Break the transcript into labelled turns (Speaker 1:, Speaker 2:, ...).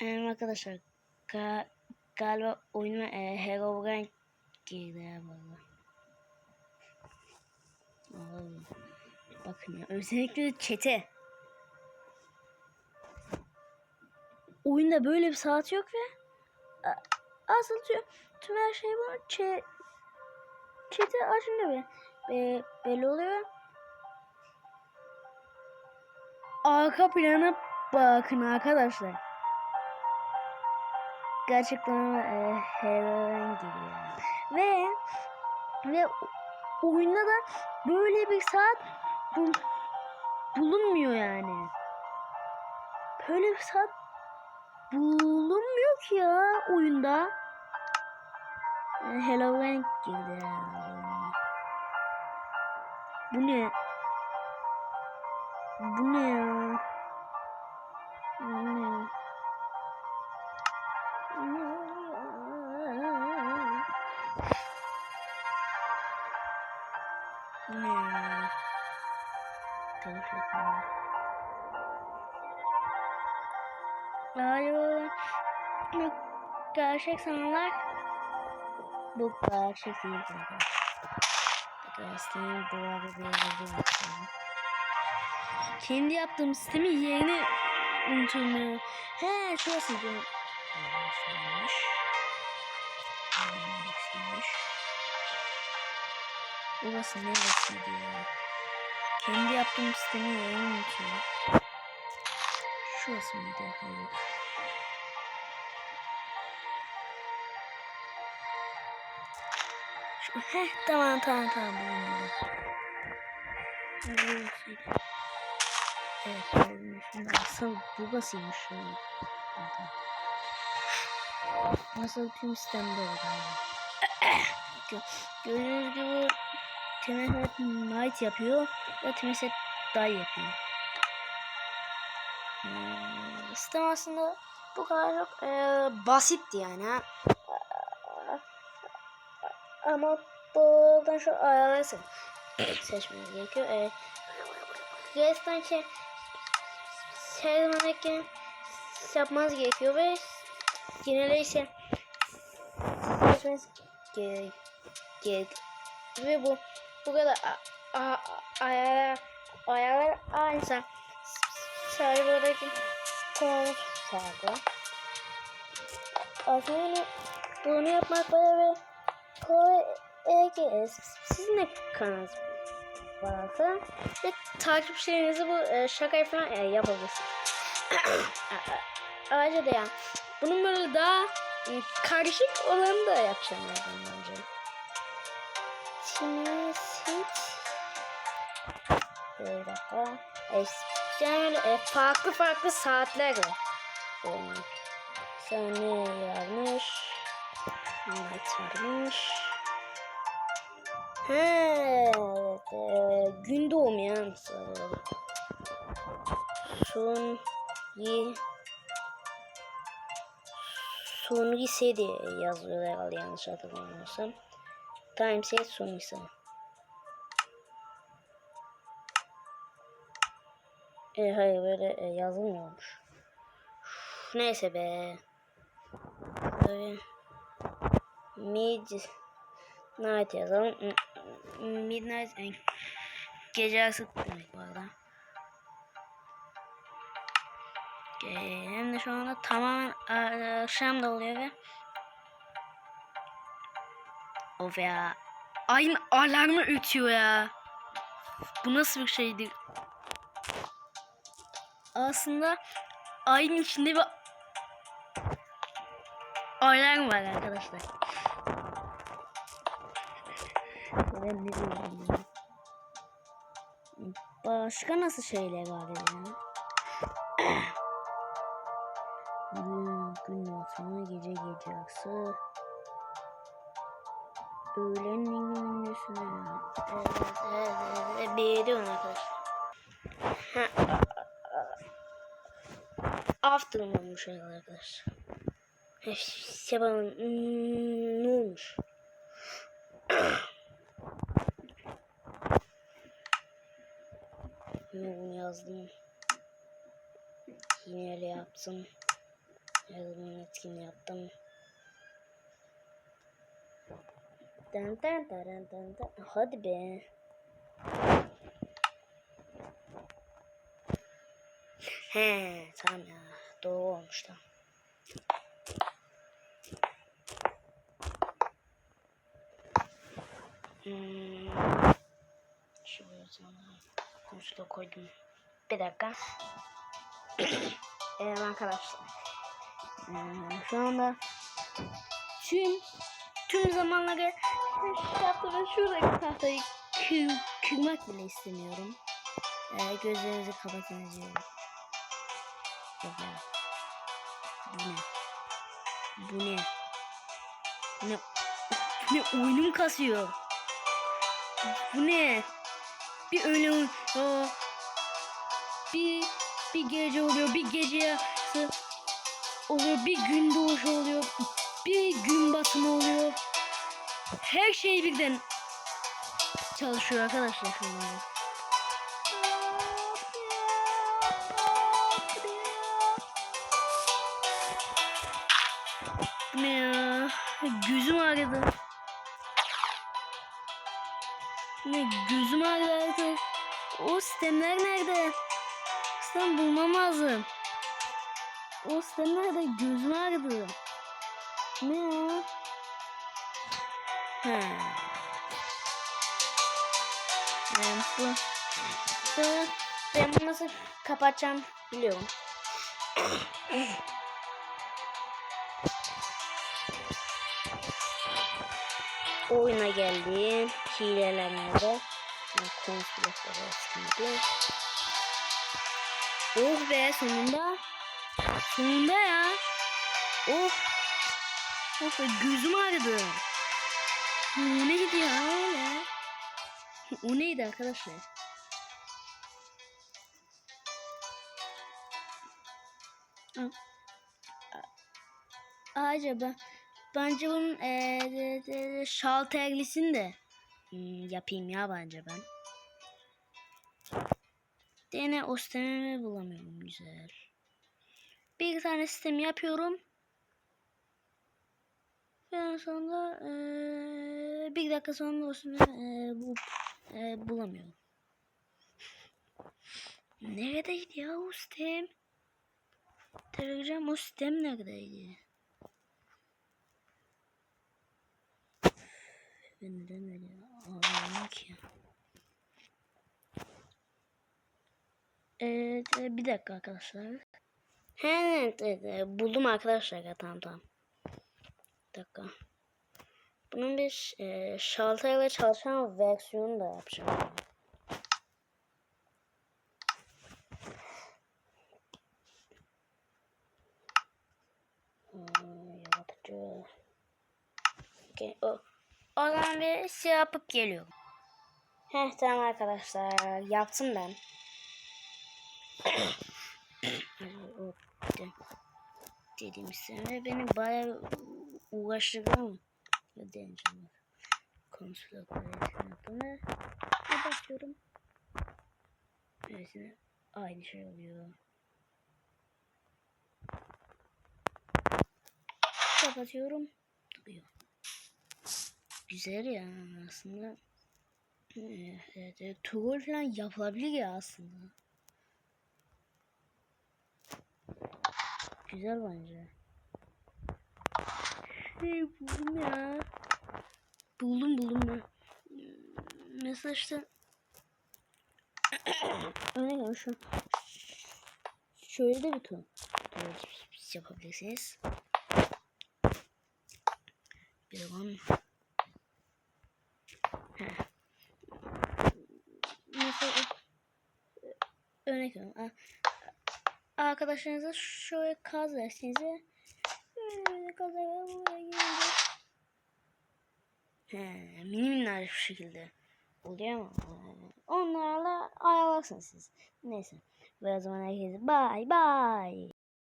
Speaker 1: Evet arkadaşlar ga galiba oyuna e, Herobrine girdi valla. Bakın ya özellikle de çete. Oyunda böyle bir saat yok ve asıl tüm, tüm her şey var. Çe, çete açınca be, be, belli oluyor. Arka plana bakın arkadaşlar. Gerçekten e, heroin gibi. Ve ve oyunda da böyle bir saat bul, bulunmuyor yani. Böyle bir saat bulunmuyor ki ya oyunda. E, Hello Bank girdi. Bu ne? Bu ne ya? Galiba bu gerçek sanırlar bu gerçek değil arkadaşlar. Gerçekten bu arada bir yerde yapıyorum. Kendi yaptığım sistemi yerine unutulmuyor. He şurası diyorum. Burası neresiydi ya? Kendi yaptığım sistemi yerine unutuyorum. Şurası mıydı? Hayır. Şu, heh tamam tamam tamam buldum. Burasıydı. Evet gördüm. Şimdi asıl an. Zaten. Nasıl tüm sistemde. Gö Gördüğünüz gibi Temeset Knight yapıyor ve Temeset Day yapıyor. Sistem aslında bu kadar çok e, basitti yani. Ama buradan şu ayarları seç seçmeniz gerekiyor. E, Resmen şey zamanki yapmanız gerekiyor ve ise seçmeniz gerek, gerek. Ve bu bu kadar ayarlar ayarlar aynı sadece buradaki konumuz farklı. Aslında bunu yapmak böyle kolay eğer sizin de kanalınız varsa ve takipçilerinizi bu e, şakayı falan e, yapabilirsiniz. Ayrıca da yani bunun böyle daha e, karışık olanı da yapacağım ben bence. Şimdi hiç bir dakika. Yani e, farklı farklı saatler var. Olmuş. Saniye yazmış. Night varmış. He, evet, e, gün doğmayan sanırım. Son yi son ise diye yazıyor herhalde yanlış hatırlamıyorsam. Time set son E, hayır böyle e, yazılmıyormuş. Uf, neyse be. Böyle mid night yazalım. Midnight yani gece yarısı demek bu arada. Ee, Hem de şu anda tamamen e, akşam da oluyor ve Of ya. Ayın alarmı ötüyor ya. Bu nasıl bir şeydi? Aslında ayın içinde bir alarm var arkadaşlar. Ben ne ya? Başka nasıl şeyler var ya? gün, gün ortamı, gece gece yarısı. Öğlenin gündüzüne. Evet, evet, evet. Beğeniyorum arkadaşlar. Afternoon olmuş arkadaşlar. Sabahın hmm, ne olmuş? Bunu yazdım. Yine öyle yaptım. Zaman etkinliği yaptım. Dın dın dın dın dın. Hadi be. He tamam ya. Doğru olmuş da. Hmm. Şuraya konsula koydum. Bir dakika. evet arkadaşlar. Hmm, şu anda tüm tüm zamanları tahtada şuradaki tahtayı kır, kırmak bile istemiyorum. Ee, gözlerinizi kapatın diyorum. Baba. Bu ne? Bu ne? Bu ne? Oyunum kasıyor. Bu ne? Bir öyle Aa, bir bir gece oluyor, bir gece oluyor, bir gün doğuşu oluyor, bir gün batımı oluyor. Her şey birden çalışıyor arkadaşlar şu anda. Ne ya? Gözüm ağrıdı. Ne gözüm ağrıdı artık. O sistemler nerede? Sistem bulmam lazım. O sistem nerede? Gözüm ağrıdı. Ne ya? He. Yani bu, ben nasıl kapatacağım biliyorum. Oyuna geldim. Hileler nerede? Konsolosları eskiydi. Oh be sonunda. Sonunda ya. Oh. Oh be gözüm ağrıdı. O neydi ya öyle? O neydi arkadaşlar? Aa, acaba bence bunun ee, de, de, de, şalterlisini de hmm, yapayım ya bence ben. Dene o bulamıyorum güzel. Bir tane sistem yapıyorum. En sonunda eee, bir dakika sonra o eee, bu, eee, bulamıyorum. Neredeydi ya o sistem? Telegram o sistem neredeydi? Neden öyle ağlıyorum ki? Evet, e, bir dakika arkadaşlar. He, evet, evet, buldum arkadaşlar. Tamam tamam. Bir dakika. Bunun bir e, şalterle çalışan versiyonu da yapacağım. Hmm, yaratıcı. Okay, o. O zaman bir şey yapıp geliyorum. Heh tamam arkadaşlar. Yaptım ben. o de, dediğim sene beni bayağı uğraştırdı ama deneyeceğim. Konsol operasyonu ne bakıyorum. Neyse aynı şey oluyor. Kapatıyorum. Duruyor. Güzel ya aslında. Evet, evet, Tool falan yapılabilir ya aslında. Güzel bence. Şey buldum ya. Buldum buldum ben. Örnek veriyorum şu şöyle de bir ton yapabilirsiniz. Bir zaman Heh. Mesela örnek veriyorum. Arkadaşlarınıza şöyle kaz versinize böyle kaz He, mini minnak şu şekilde oluyor ama onlarla ayarlarsınız siz. Neyse. Ve o zaman herkese bye bye.